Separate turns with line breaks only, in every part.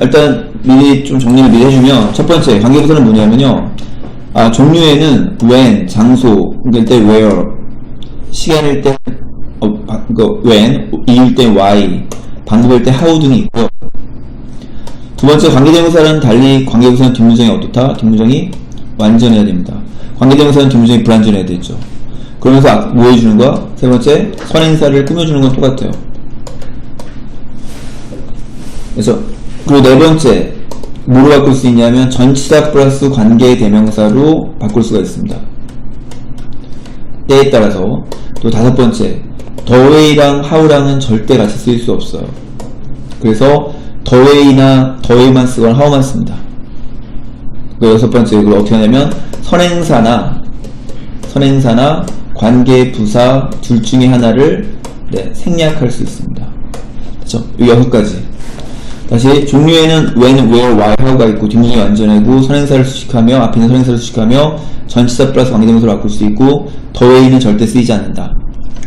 일단 미리 좀 정리를 미리 해주면 첫 번째 관계부사는 뭐냐면요. 아 종류에는 when 장소 그러니까 때 where 시간일 때 어, 바- 그 when 이일 때 why 방법일 때 how 등이 있고요. 두 번째 관계대명사는 달리 관계부사는 뒷문장이 어떻다? 뒷문장이 완전해야 됩니다. 관계대명사는 뒷문장이 불완전해야 되죠. 그러면서 아- 뭐 해주는 거야? 세 번째 선행사를 꾸며주는 건 똑같아요. 그래서 그리고 네 번째 뭐로 바꿀 수 있냐면 전치사 플러스 관계 대명사로 바꿀 수가 있습니다. 때에 따라서 또 다섯 번째 더웨이랑 하우랑은 절대 같이 쓰일 수 없어요. 그래서 더웨이나 더웨이만 쓰거나 하우만 씁니다. 그 여섯 번째 이걸 어떻게 하냐면 선행사나 선행사나 관계 부사 둘 중에 하나를 네, 생략할 수 있습니다. 그렇죠? 이 여섯 가지. 다시 종류에는 when, where, why, how가 있고 뒷문이 완전하고 선행사를 수식하며 앞에 있는 선행사를 수식하며 전치사 플러스 관계대명사로 바꿀 수 있고 더웨이는 절대 쓰이지 않는다.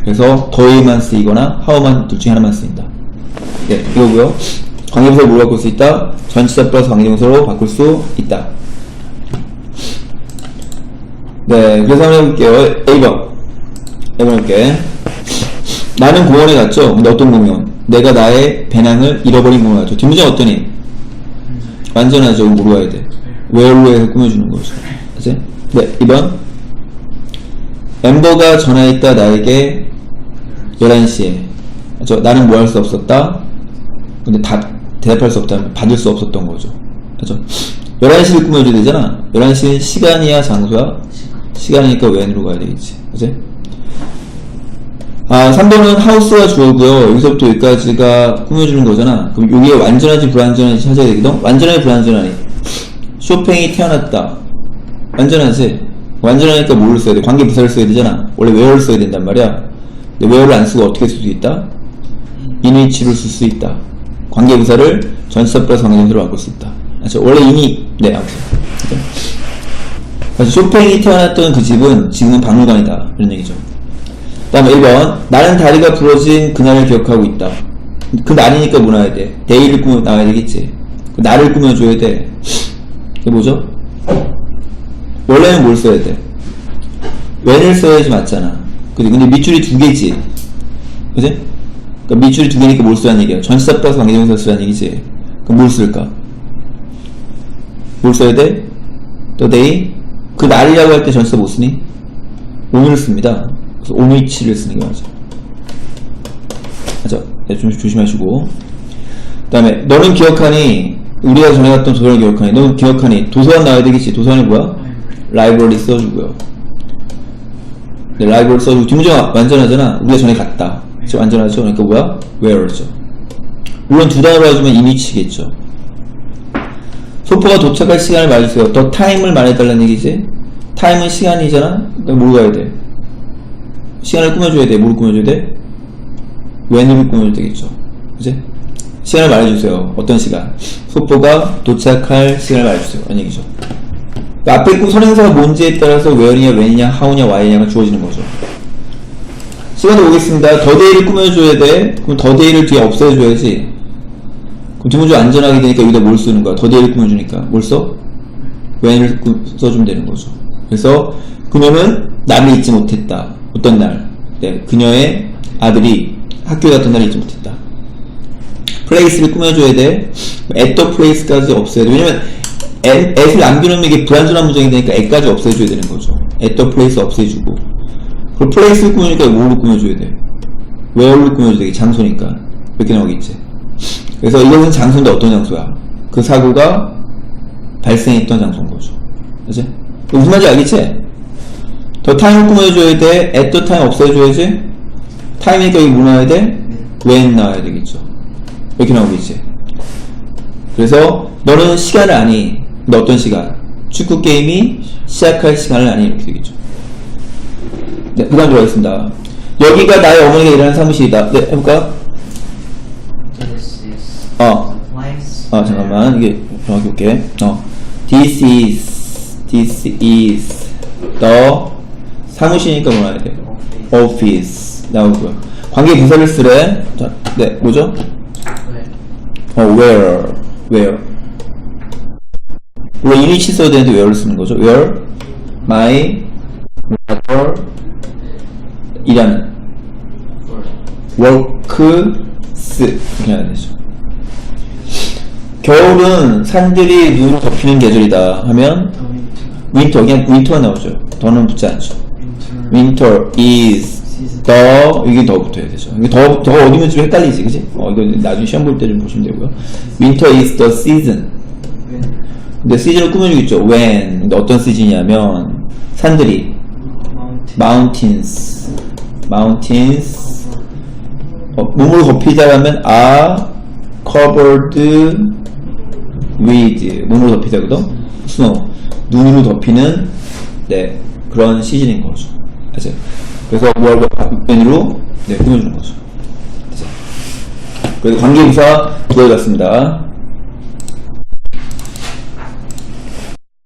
그래서 더웨이만 쓰이거나 how만 둘 중에 하나만 쓰인다. 네, 이거고요. 관계대명사로 뭐로 바꿀 수 있다? 전치사 플러스 관계대명사로 바꿀 수 있다. 네, 그래서 한번 해볼게요. A번. A번 해볼게. 나는 공원에 갔죠. 근데 어떤 공원? 내가 나의 배낭을 잃어버린 공원 갔죠. 뒷문장 어떠니? 완전하죠. 물어야 돼. where로 해서 꾸며주는 거죠. 그치? 네, 2번. 엠버가 전화했다 나에게 11시에. 그죠? 나는 뭐 할 수 없었다? 근데 답, 대답할 수 없다면 받을 수 없었던 거죠. 그죠? 11시를 꾸며줘야 되잖아. 11시는 시간이야, 장소야? 시간이니까 when으로 가야 되겠지. 그치? 아, 3번은 하우스가 주어고요. 여기서부터 여기까지가 꾸며주는 거잖아. 그럼 이게 완전한지 불완전한지 찾아야 되거든? 완전하니 불완전하니? 쇼팽이 태어났다. 완전하지? 완전하니까 뭐를 써야 돼? 관계 부사를 써야 되잖아. 원래 where를 써야 된단 말이야. 근데 where를 안 쓰고 어떻게 쓸 수 있다? 인위치를 쓸 수 있다. 관계 부사를 플러스 관계대명사로 바꿀 수 있다. 그렇죠? 원래 이미, 네, 아무튼. 그래서 쇼팽이 태어났던 그 집은 지금은 박물관이다. 이런 얘기죠. 그 다음에 1번 나는 다리가 부러진 그날을 기억하고 있다 그 날이니까 뭐 나와야 돼? 데이를 꾸며 나와야 되겠지 그 날을 꾸며줘야 돼 이게 뭐죠? 원래는 뭘 써야 돼? when을 써야지 맞잖아 그지? 근데 밑줄이 두 개지 그지? 그러니까 밑줄이 두 개니까 뭘 쓰라는 얘기야 전치사 플러스 관계대명사 쓰라는 얘기지 그럼 뭘 쓸까? 뭘 써야 돼? 또 day 그 날이라고 할 때 전치사 못 쓰니? 오늘을 씁니다 그래서 오미치를 쓰는 게 맞아. 맞아. 네, 좀 조심하시고. 그 다음에, 너는 기억하니, 우리가 전에 갔던 도서관을 기억하니, 너는 기억하니, 도서관 나와야 되겠지. 도서관이 뭐야? 라이브러리 써주고요. 네, 라이브러리 써주고, 뒷문장 완전하잖아. 우리가 전에 갔다. 그쵸? 완전하죠? 그러니까 뭐야? where죠. 물론 두 단어로 해주면 이미치겠죠. 소포가 도착할 시간을 말해주세요. 더 타임을 말해달라는 얘기지? 타임은 시간이잖아? 그러니까 뭘 가야 돼? 시간을 꾸며줘야 돼. 뭘 꾸며줘야 돼? when으로 꾸며줘야 되겠죠. 그지? 시간을 말해주세요. 어떤 시간? 소포가 도착할 시간을 말해주세요. 이런 얘기죠. 그 앞에 있고 선행사가 뭔지에 따라서 where이냐, when이냐, how냐, why냐가 주어지는 거죠. 시간을 보겠습니다. 더 데이를 꾸며줘야 돼. 그럼 더 데이를 뒤에 없애줘야지. 그럼 뒷문장 안전하게 되니까 여기다 뭘 쓰는 거야? 더 데이를 꾸며주니까. 뭘 써? when을 꾸- 써주면 되는 거죠. 그래서 그녀는 나를 잊지 못했다. 어떤 날? 네, 그녀의 아들이 학교에 갔던 날을 잊지 못했다. place를 꾸며줘야 돼. the place까지 없애야 돼. 왜냐면 at, at을 남기면 이게 불완전한 문장이 되니까 at까지 없애줘야 되는 거죠. the place 없애주고. 그리고 place를 꾸미니까 뭐로 꾸며줘야 돼? where로 꾸며줘야 돼. 장소니까. 이렇게 나오겠지. 그래서 이것은 장소인데 어떤 장소야? 그 사고가 발생했던 장소인 거죠. 그치? 무슨 말인지 알겠지? 더 타임을 꾸며줘야 돼. at the time 없애줘야지. 타임이니까 여기 뭐 나와야 돼? when 나와야 되겠죠. 이렇게 나오겠지. 그래서 너는 시간을 아니. 근데 어떤 시간? 축구 게임이 시작할 시간을 아니. 이렇게 되겠죠. 네, 그 다음 들어가겠습니다. 여기가 나의 어머니가 일하는 사무실이다. 네, 해볼까?
This is
어. 아 잠깐만 이게 정확히 볼게 어 this is this is the 사무실이니까 뭐 나와야 돼? Office. 나오고요 관계 부사를 쓰래? 자, 네 뭐죠? 어 where where. 원래 이니치 써야 되는데 where를 쓰는 거죠? where my mother 일하는 works 해야 되죠. 겨울은 산들이 눈으로 덮이는 계절이다 하면
더 윈터
그냥 winter가 나오죠. 더는 붙지 않죠 winter is 더 이게 더 붙어야 되죠. 이게 더, 더 어디면 좀 헷갈리지, 그지? 어, 이거 나중에 시험 볼 때 좀 보시면 되고요. Winter is the season.
웬
근데 시즌을 꾸며주겠죠. When. 근데 어떤 시즌이냐면, 산들이, mountains. mountains. 어, 몸으로 덮이다라면, are covered with. 몸으로 덮이다거든? snow. 눈으로 덮이는, 네, 그런 시즌인 거죠. 그죠? 그래서 뭘 맨으로, 네, 꾸며주는 거죠. 그래서 관계부사 구해봤습니다.